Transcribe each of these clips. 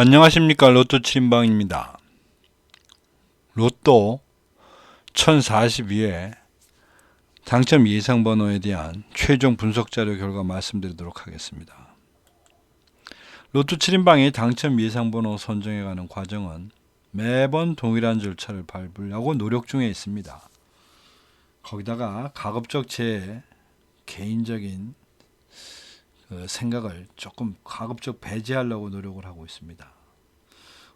안녕하십니까 로또 7인방입니다. 로또 1042회 당첨 예상 번호에 대한 최종 분석 자료 결과 말씀드리도록 하겠습니다. 로또 7인방이 당첨 예상 번호 선정해 가는 과정은 매번 동일한 절차를 밟으려고 노력 중에 있습니다. 거기다가 가급적 제 개인적인 그 생각을 조금 가급적 배제하려고 노력을 하고 있습니다.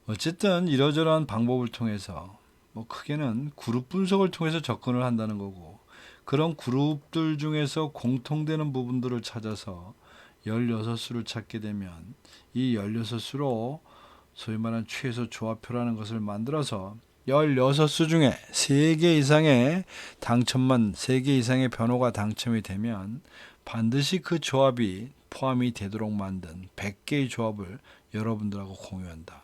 어쨌든 이러저러한 방법을 통해서 뭐 크게는 그룹 분석을 통해서 접근을 한다는 거고 그런 그룹들 중에서 공통되는 부분들을 찾아서 16수를 찾게 되면 이 16수로 소위 말하는 최소 조합표라는 것을 만들어서 16수 중에 3개 이상의 당첨만 3개 이상의 변호가 당첨이 되면 반드시 그 조합이 포함이 되도록 만든 100개의 조합을 여러분들하고 공유한다.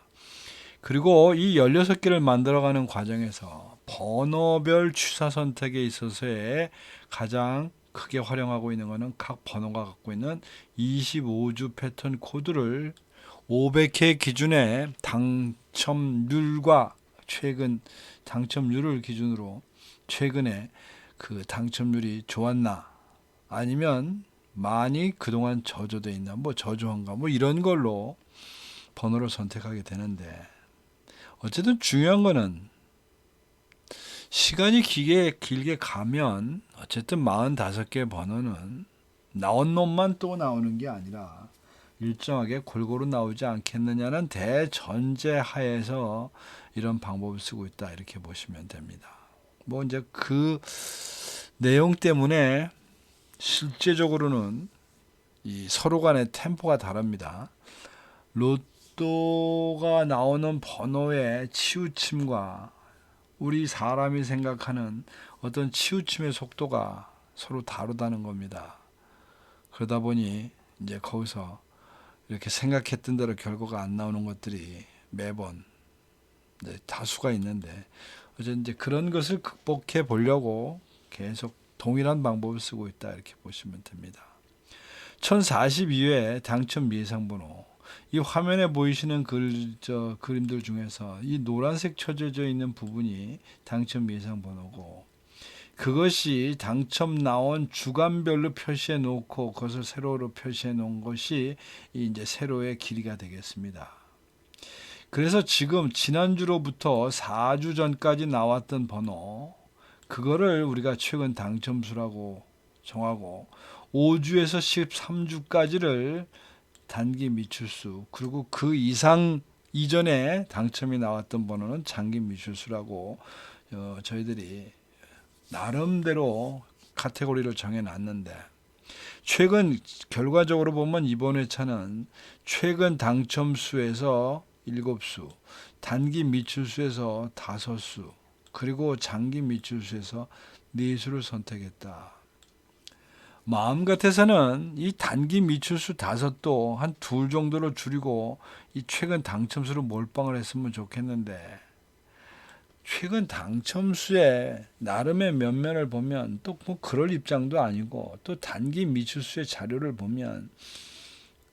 그리고 이 16개를 만들어가는 과정에서 번호별 취사 선택에 있어서의 가장 크게 활용하고 있는 것은 각 번호가 갖고 있는 25주 패턴 코드를 500회 기준의 당첨률과 최근 당첨률을 기준으로 최근에 그 당첨률이 좋았나 아니면 많이 그동안 저조돼 있나 뭐 저조한가 뭐 이런 걸로 번호를 선택하게 되는데 어쨌든 중요한 거는 시간이 길게 길게 가면 어쨌든 45개 번호는 나온 놈만 또 나오는 게 아니라 일정하게 골고루 나오지 않겠느냐는 대전제 하에서 이런 방법을 쓰고 있다 이렇게 보시면 됩니다. 뭐 이제 그 내용 때문에 실제적으로는 이 서로 간의 템포가 다릅니다. 로또가 나오는 번호의 치우침과 우리 사람이 생각하는 어떤 치우침의 속도가 서로 다르다는 겁니다. 그러다 보니 이제 거기서 이렇게 생각했던 대로 결과가 안 나오는 것들이 매번 다수가 있는데 어제 이제 그런 것을 극복해 보려고 계속 동일한 방법을 쓰고 있다 이렇게 보시면 됩니다. 1042회 당첨 예상 번호 이 화면에 보이시는 글, 저, 그림들 중에서 이 노란색 쳐져져 있는 부분이 당첨 예상 번호고 그것이 당첨 나온 주간별로 표시해 놓고 그것을 세로로 표시해 놓은 것이 이 이제 세로의 길이가 되겠습니다. 그래서 지금 지난주로부터 4주 전까지 나왔던 번호 그거를 우리가 최근 당첨수라고 정하고 5주에서 13주까지를 단기 미출수 그리고 그 이상 이전에 당첨이 나왔던 번호는 장기 미출수라고 어, 저희들이 나름대로 카테고리를 정해 놨는데 최근 결과적으로 보면 이번 회차는 최근 당첨수에서 7수, 단기 미출수에서 5수, 그리고 장기 미출수에서 4수를 선택했다. 마음 같아서는 이 단기 미출수 다섯도 한 둘 정도로 줄이고 이 최근 당첨수로 몰빵을 했으면 좋겠는데 최근 당첨수의 나름의 면면을 보면 또 뭐 그럴 입장도 아니고 또 단기 미출수의 자료를 보면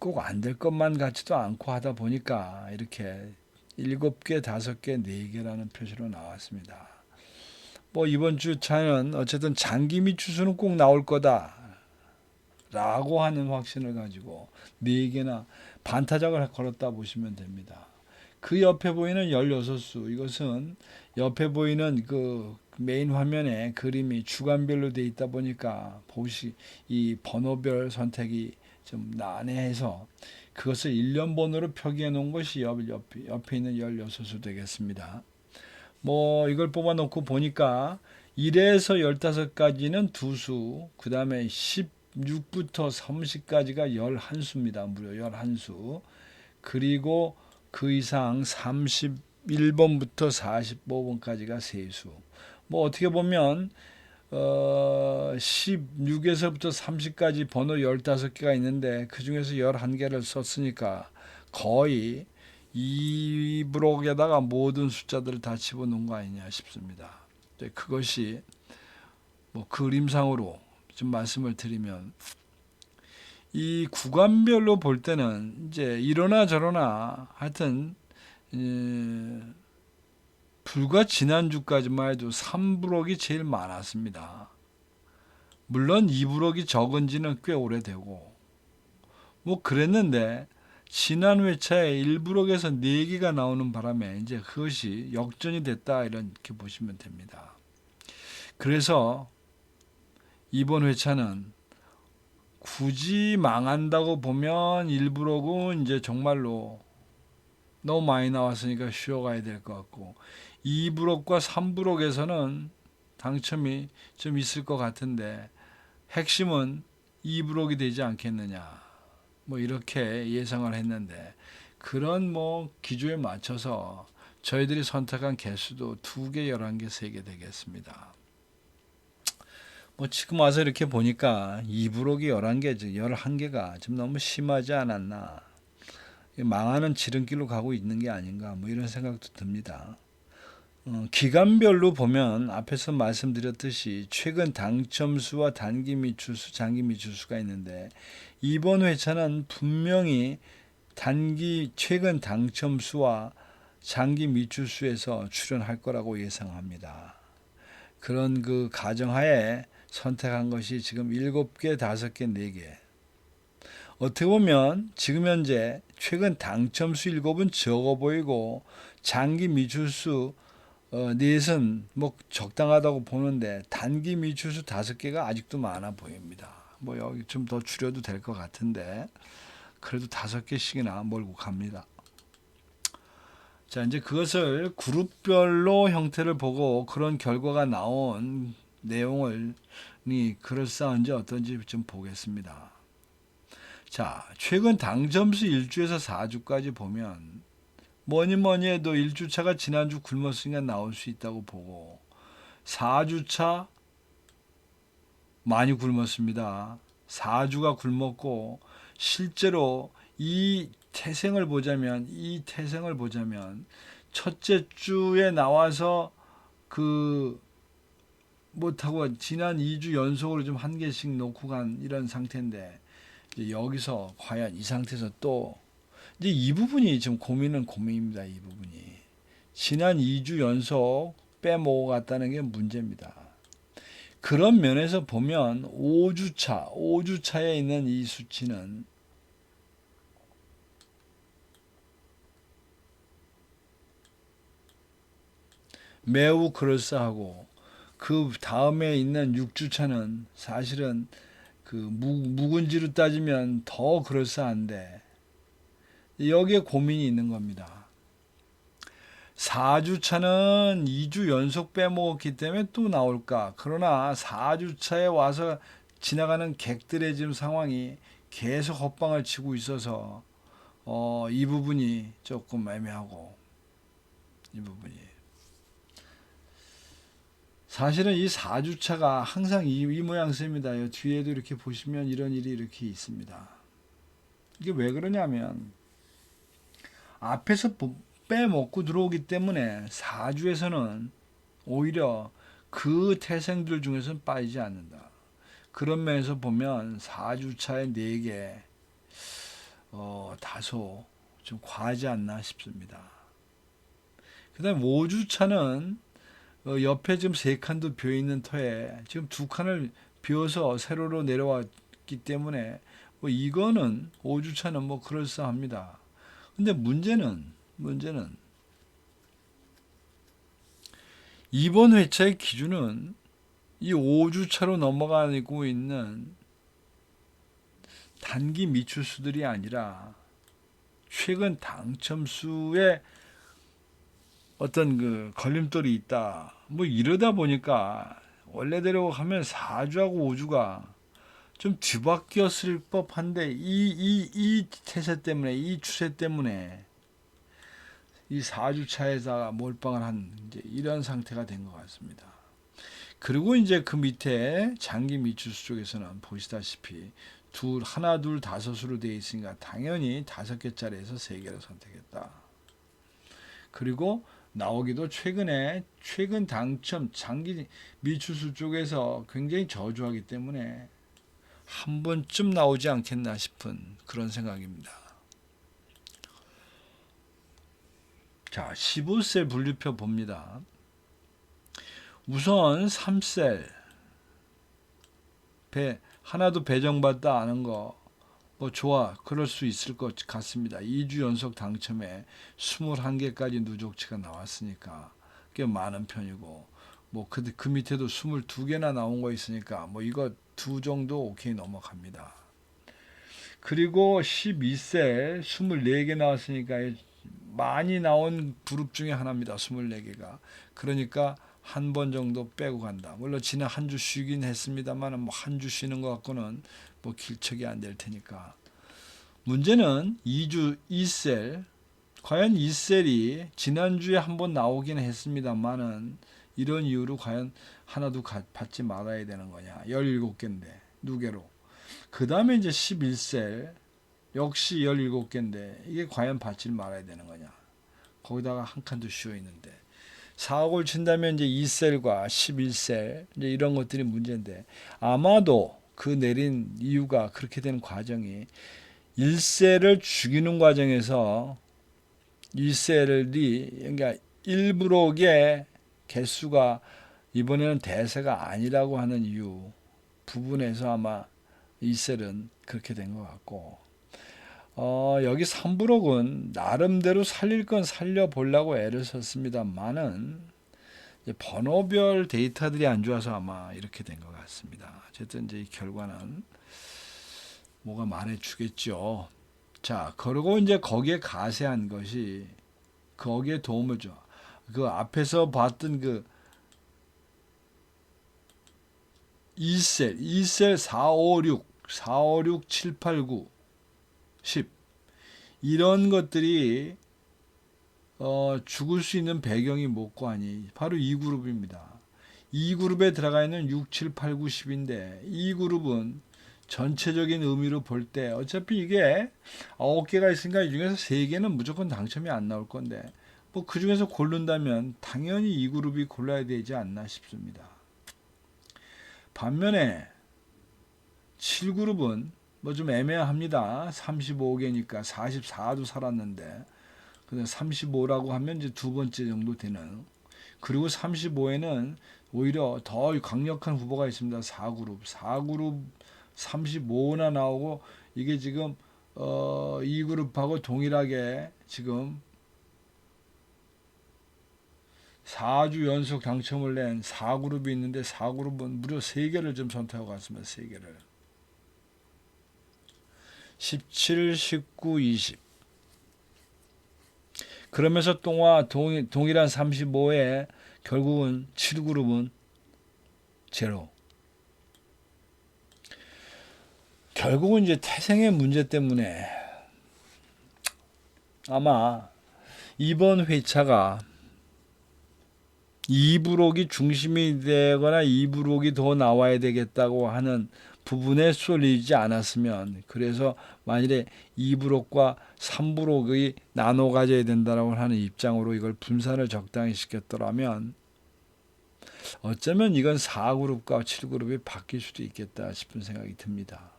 꼭 안 될 것만 같지도 않고 하다 보니까 이렇게 일곱 개, 다섯 개, 네 개라는 표시로 나왔습니다. 뭐 이번 주 차는 어쨌든 장기 미추수는 꼭 나올 거다. 라고 하는 확신을 가지고 네 개나 반타작을 걸었다 보시면 됩니다. 그 옆에 보이는 16수 이것은 옆에 보이는 그 메인 화면에 그림이 주간별로 돼 있다 보니까 보시 이 번호별 선택이 좀 난해해서 그것을 1년 번호로 표기해 놓은 것이 옆, 옆, 옆에 있는 16수 되겠습니다. 뭐 이걸 뽑아 놓고 보니까 1에서 15까지는 두 수, 그 다음에 16부터 30까지가 11수입니다. 무려 11수. 그리고 그 이상 31번부터 45번까지가 세수. 뭐 어떻게 보면 어 16에서부터 30까지 번호 15개가 있는데 그 중에서 11개를 썼으니까 거의 이 브록에다가 모든 숫자들을 다 집어넣은 거 아니냐 싶습니다. 그것이 뭐 그림상으로 좀 말씀을 드리면 이 구간별로 볼 때는 이제 이러나 저러나 하여튼 에, 불과 지난주까지만 해도 3불억이 제일 많았습니다. 물론 2불억이 적은지는 꽤 오래되고 뭐 그랬는데 지난 회차에 1불억에서 4개가 나오는 바람에 이제 그것이 역전이 됐다 이렇게 보시면 됩니다. 그래서 이번 회차는 굳이 망한다고 보면 1불억은 이제 정말로 너무 많이 나왔으니까 쉬어가야 될 것 같고 2불억과 3불억에서는 당첨이 좀 있을 것 같은데 핵심은 2불억이 되지 않겠느냐 뭐 이렇게 예상을 했는데 그런 뭐 기조에 맞춰서 저희들이 선택한 개수도 2개, 11개, 3개 되겠습니다. 뭐 지금 와서 이렇게 보니까 2불억이 11개, 11개가 좀 너무 심하지 않았나. 망하는 지름길로 가고 있는 게 아닌가 뭐 이런 생각도 듭니다. 어, 기간별로 보면 앞에서 말씀드렸듯이 최근 당첨수와 단기 미출수, 장기 미출수가 있는데 이번 회차는 분명히 단기 최근 당첨수와 장기 미출수에서 출연할 거라고 예상합니다. 그런 그 가정하에 선택한 것이 지금 7개, 5개, 4개. 어떻게 보면 지금 현재 최근 당첨수 7은 적어 보이고 장기 미출수 어, 넷은 뭐 적당하다고 보는데 단기 미출수 다섯 개가 아직도 많아 보입니다. 뭐 여기 좀 더 줄여도 될 것 같은데 그래도 다섯 개씩이나 몰고 갑니다. 자 이제 그것을 그룹별로 형태를 보고 그런 결과가 나온 내용을 이 그럴싸한지 어떤지 좀 보겠습니다. 자 최근 당점수 1주에서 4주까지 보면 뭐니 뭐니 해도 1주차가 지난주 굶었으니까 나올 수 있다고 보고 4주차 많이 굶었습니다. 4주가 굶었고 실제로 이 태생을 보자면 이 태생을 보자면 첫째 주에 나와서 그 못하고 지난 2주 연속으로 좀 한 개씩 놓고 간 이런 상태인데 여기서 과연 이 상태에서 또 이제 이 부분이 지금 고민은 고민입니다. 이 부분이 지난 2주 연속 빼먹어 갔다는 게 문제입니다. 그런 면에서 보면 5주차, 5주차에 있는 이 수치는 매우 그럴싸하고 그 다음에 있는 6주차는 사실은 그 묵, 묵은지로 따지면 더 그럴싸한데 여기에 고민이 있는 겁니다. 4주차는 2주 연속 빼먹었기 때문에 또 나올까? 그러나 4주차에 와서 지나가는 객들의 지금 상황이 계속 헛방을 치고 있어서 어, 이 부분이 조금 애매하고 이 부분이 사실은 이 4주차가 항상 이, 이 모양새입니다. 뒤에도 이렇게 보시면 이런 일이 이렇게 있습니다. 이게 왜 그러냐면 앞에서 빼먹고 들어오기 때문에 4주에서는 오히려 그 태생들 중에서는 빠지지 않는다. 그런 면에서 보면 4주차에 4개 어, 다소 좀 과하지 않나 싶습니다. 그 다음에 5주차는 어, 옆에 지금 세 칸도 비어 있는 터에 지금 두 칸을 비워서 세로로 내려왔기 때문에 뭐 이거는 5주차는 뭐 그럴싸합니다. 근데 문제는 문제는 이번 회차의 기준은 이 5주차로 넘어가고 있는 단기 미출수들이 아니라 최근 당첨수의 어떤 그 걸림돌이 있다. 뭐 이러다 보니까 원래대로 하면 4주하고 5주가 좀 뒤바뀌었을 법한데 이 이 이 태세 때문에 이 추세 때문에 이 4주차에다가 몰빵을 한 이제 이런 상태가 된 것 같습니다. 그리고 이제 그 밑에 장기 미추수 쪽에서는 보시다시피 둘 하나 둘 다섯으로 되어 있으니까 당연히 다섯 개짜리에서 세 개를 선택했다. 그리고 나오기도 최근에 최근 당첨 장기 미추수 쪽에서 굉장히 저조하기 때문에 한 번쯤 나오지 않겠나 싶은 그런 생각입니다. 자, 15셀 분류표 봅니다. 우선 3셀 배 하나도 배정받다 않은 거 뭐 좋아 그럴 수 있을 것 같습니다. 2주 연속 당첨에 21개까지 누적치가 나왔으니까 꽤 많은 편이고 뭐그 그 밑에도 22개나 나온 거 있으니까 뭐 이거 두 정도 오케이 넘어갑니다. 그리고 12셀 24개 나왔으니까 많이 나온 그룹 중에 하나입니다. 24개가. 그러니까 한 번 정도 빼고 간다. 물론 지난 한 주 쉬긴 했습니다만 뭐 한 주 쉬는 것 같고는 뭐 길척이 안 될 테니까. 문제는 2주 2셀 과연 2셀이 지난주에 한 번 나오긴 했습니다만은 이런 이유로 과연 하나도 가- 받지 말아야 되는 거냐. 17개인데 누계로. 그 다음에 이제 11셀 역시 17개인데 이게 과연 받지 말아야 되는 거냐. 거기다가 한 칸도 쉬어 있는데 4억을 친다면 이제 2셀과 11셀 이제 이런 것들이 문제인데 아마도 그 내린 이유가 그렇게 되는 과정이 1셀을 죽이는 과정에서 1셀이 그러니까 1브록의 개수가 이번에는 대세가 아니라고 하는 이유 부분에서 아마 2셀은 그렇게 된 것 같고 어, 여기 3브록은 나름대로 살릴 건 살려보려고 애를 썼습니다만은 번호별 데이터들이 안 좋아서 아마 이렇게 된 것 같습니다. 어쨌든 이제 이 결과는 뭐가 말해주겠죠. 자, 그리고 이제 거기에 가세한 것이 거기에 도움을 줘. 그 앞에서 봤던 그 2셀, 2셀 4, 5, 6, 4, 5, 6, 7, 8, 9, 10 이런 것들이 어, 죽을 수 있는 배경이 뭐고 하니 바로 이 그룹입니다. 이 그룹에 들어가 있는 6, 7, 8, 9, 10인데 이 그룹은 전체적인 의미로 볼 때 어차피 이게 9개가 있으니까 이 중에서 3개는 무조건 당첨이 안 나올 건데 뭐 그 중에서 고른다면 당연히 이 그룹이 골라야 되지 않나 싶습니다. 반면에 7그룹은 뭐 좀 애매합니다. 35개니까 44도 살았는데 근데 35라고 하면 이제 두 번째 정도 되는 그리고 35에는 오히려 더 강력한 후보가 있습니다. 4그룹. 4그룹 35나 나오고 이게 지금 어, 2그룹하고 동일하게 지금 4주 연속 당첨을 낸 4그룹이 있는데 4그룹은 무려 3개를 좀 선택하고 갔습니다. 3개를. 17, 19, 20. 그러면서 동화 동, 동일한 35에 결국은 7그룹은 제로. 결국은 이제 태생의 문제 때문에 아마 이번 회차가 2부록이 중심이 되거나 2부록이 더 나와야 되겠다고 하는 부분에 쏠리지 않았으면 그래서 만일에 2부록과 3부록이 나눠 가져야 된다라고 하는 입장으로 이걸 분산을 적당히 시켰더라면 어쩌면 이건 4그룹과 7그룹이 바뀔 수도 있겠다 싶은 생각이 듭니다.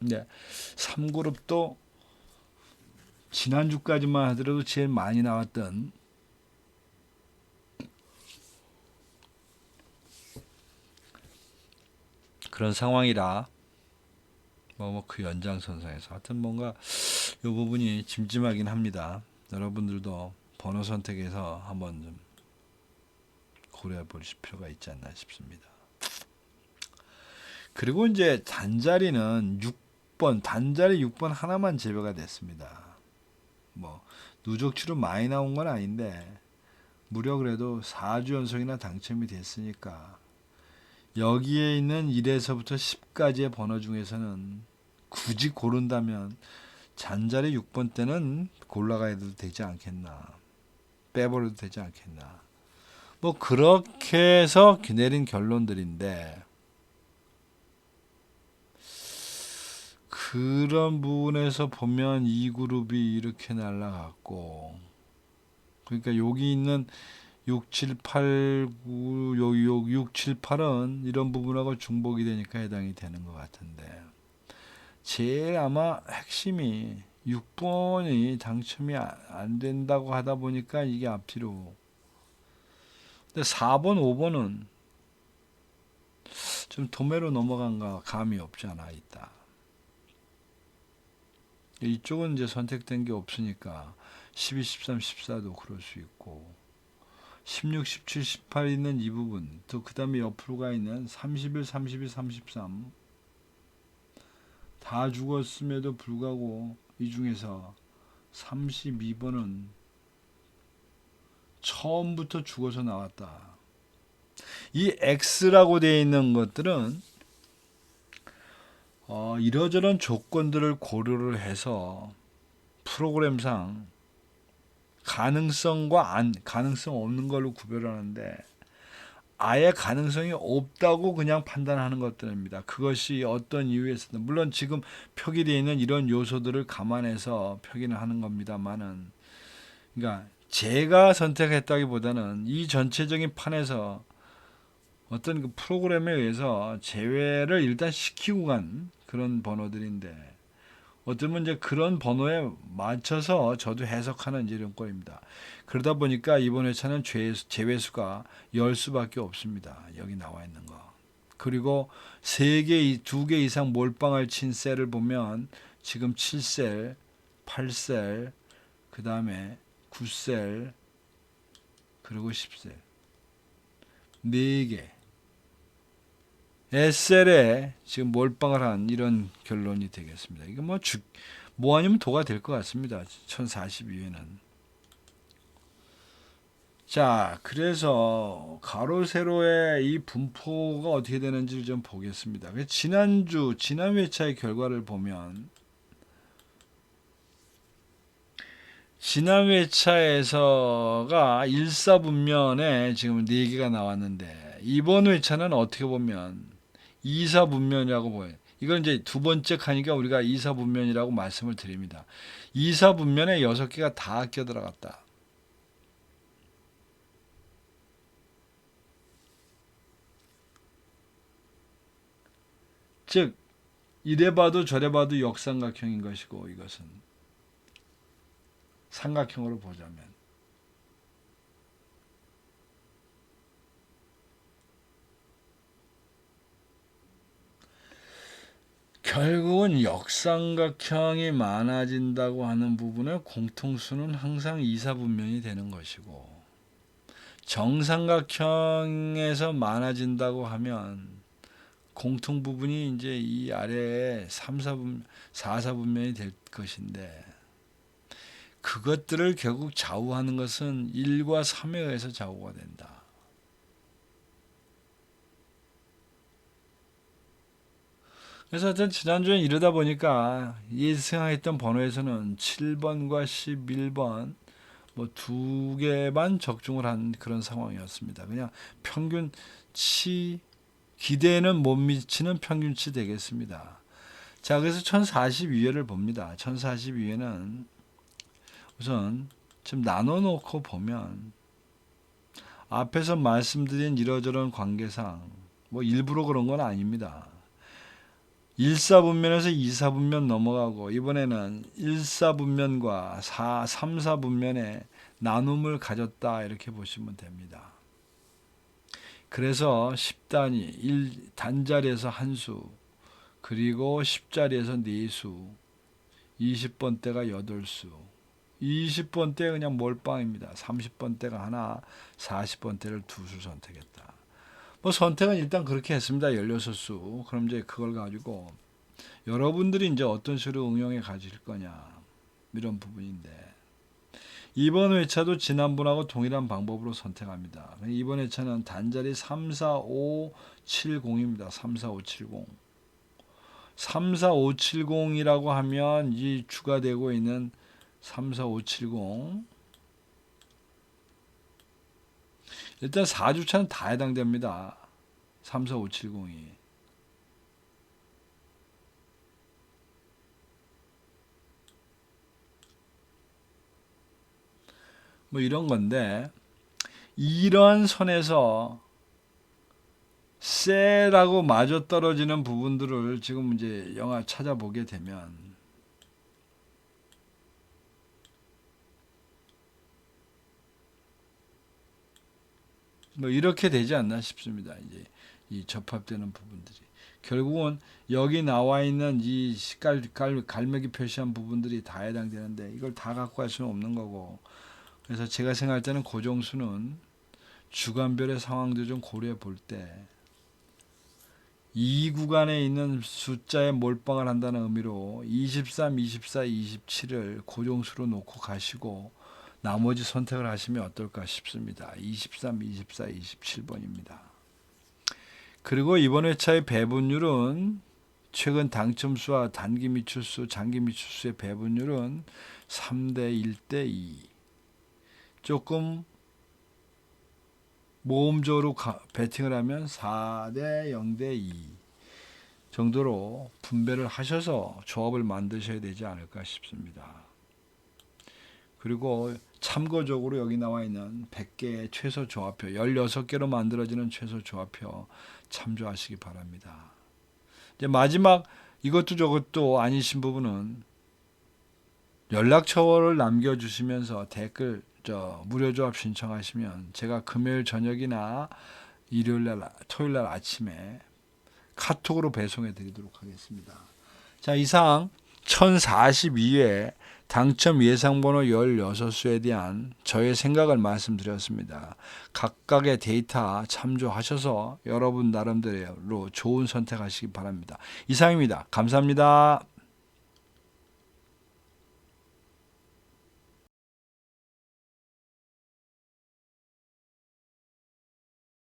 네, 3그룹도 지난주까지만 하더라도 제일 많이 나왔던 그런 상황이라 뭐뭐그 연장선상에서 하여튼 뭔가 이 부분이 짐짐하긴 합니다. 여러분들도 번호 선택에서 한번 좀 고려해 보실 필요가 있지 않나 싶습니다. 그리고 이제 단자리는 6번, 단자리 6번 하나만 제외가 됐습니다. 뭐 누적치로 많이 나온 건 아닌데 무려 그래도 4주 연속이나 당첨이 됐으니까 여기에 있는 1에서부터 10까지의 번호 중에서는 굳이 고른다면 잔자리 6번 때는 골라가야 되지 않겠나. 빼버려도 되지 않겠나. 뭐 그렇게 해서 내린 결론들인데 그런 부분에서 보면 이 그룹이 이렇게 날라갔고 그러니까 여기 있는 6, 7, 8, 9, 요, 요, 6, 7, 8은 이런 부분하고 중복이 되니까 해당이 되는 것 같은데 제일 아마 핵심이 6번이 당첨이 아- 안 된다고 하다 보니까 이게 앞뒤로 근데 4번, 5번은 좀 도매로 넘어간가 감이 없지 않아 있다. 이쪽은 이제 선택된 게 없으니까 12, 13, 14도 그럴 수 있고 16, 17, 18 있는 이 부분 또 그 다음에 옆으로 가 있는 31, 32, 33 다 죽었음에도 불구하고 이 중에서 32번은 처음부터 죽어서 나왔다. 이 X라고 되어 있는 것들은 어, 이러저런 조건들을 고려를 해서 프로그램상 가능성과 안 가능성 없는 걸로 구별하는데 아예 가능성이 없다고 그냥 판단하는 것들입니다. 그것이 어떤 이유에서든 물론 지금 표기되어 있는 이런 요소들을 감안해서 표기를 하는 겁니다만은 그러니까 제가 선택했다기보다는 이 전체적인 판에서 어떤 그 프로그램에 의해서 제외를 일단 시키고 간 그런 번호들인데 어쩌면 이제 그런 번호에 맞춰서 저도 해석하는 이제 이런 꼴입니다. 그러다 보니까 이번 회차는 제외수, 제외수가 열 수밖에 없습니다. 여기 나와 있는 거. 그리고 세 개, 두개 이상 몰빵을 친 셀을 보면 지금 7셀, 8셀, 그 다음에 9셀, 그리고 10셀. 네 개. SL에 지금 몰빵을 한 이런 결론이 되겠습니다. 이게 뭐 주, 뭐 아니면 도가 될 것 같습니다. 1042회는. 자, 그래서 가로 세로의 이 분포가 어떻게 되는지를 좀 보겠습니다. 그래서 지난주 지난 회차의 결과를 보면 지난 회차에서가 일사분면에 지금 네 개가 나왔는데 이번 회차는 어떻게 보면 이사분면이라고 보여요. 이건 이제 두 번째 칸이니까 우리가 이사분면이라고 말씀을 드립니다. 이사분면에 여섯 개가 다 끼어 들어갔다. 즉 이래 봐도 저래 봐도 역삼각형인 것이고 이것은 삼각형으로 보자면 결국은 역삼각형이 많아진다고 하는 부분의 공통수는 항상 이사분면이 되는 것이고 정삼각형에서 많아진다고 하면 공통 부분이 이제 이 아래에 3, 4분, 4, 4분면이 될 것인데 그것들을 결국 좌우하는 것은 1과 3에 의해서 좌우가 된다. 그래서 하여튼 지난주에 이러다 보니까 예상했던 번호에서는 7번과 11번 뭐 두 개만 적중을 한 그런 상황이었습니다. 그냥 평균치 기대에는 못 미치는 평균치 되겠습니다. 자, 그래서 1042회를 봅니다. 1042회는 우선 좀 나눠 놓고 보면 앞에서 말씀드린 이러저런 관계상 뭐 일부러 그런 건 아닙니다. 1사분면에서 2사분면 넘어가고 이번에는 1사분면과 4, 3사분면의 나눔을 가졌다 이렇게 보시면 됩니다. 그래서 10단위 1 단자리에서 한 수, 그리고 10자리에서 네 수, 20번대가 8수, 20번대 그냥 몰빵입니다. 30번대가 하나, 40번대를 두 수 선택했다. 뭐 선택은 일단 그렇게 했습니다. 16수. 그럼 이제 그걸 가지고 여러분들이 이제 어떤 식으로 응용해 가질 거냐 이런 부분인데 이번 회차도 지난번하고 동일한 방법으로 선택합니다. 이번 회차는 단자리 34570입니다. 34570. 34570이라고 하면 이 추가되고 있는 34570 일단 4주차는 다 해당됩니다. 34570이. 뭐 이런 건데 이런 선에서 쎄라고 마저 떨어지는 부분들을 지금 이제 영화 찾아보게 되면 뭐 이렇게 되지 않나 싶습니다. 이제 이 접합되는 부분들이 결국은 여기 나와 있는 이 깔, 깔, 갈매기 표시한 부분들이 다 해당되는데 이걸 다 갖고 갈 수는 없는 거고 그래서 제가 생각할 때는 고정수는 주간별의 상황도 좀 고려해 볼 때 이 구간에 있는 숫자에 몰빵을 한다는 의미로 23, 24, 27을 고정수로 놓고 가시고 나머지 선택을 하시면 어떨까 싶습니다. 23, 24, 27번입니다. 그리고 이번 회차의 배분율은 최근 당첨수와 단기 미출수, 장기 미출수의 배분율은 3대 1대 2. 조금 모험적으로 가- 배팅을 하면 4대 0대 2 정도로 분배를 하셔서 조합을 만드셔야 되지 않을까 싶습니다. 그리고 참고적으로 여기 나와 있는 100개의 최소 조합표, 16개로 만들어지는 최소 조합표 참조하시기 바랍니다. 이제 마지막 이것도 저것도 아니신 부분은 연락처를 남겨주시면서 댓글 저 무료 조합 신청하시면 제가 금요일 저녁이나 일요일 날 토요일 날 아침에 카톡으로 배송해 드리도록 하겠습니다. 자, 이상 1042회 당첨 예상번호 16수에 대한 저의 생각을 말씀드렸습니다. 각각의 데이터 참조하셔서 여러분 나름대로 좋은 선택하시기 바랍니다. 이상입니다. 감사합니다.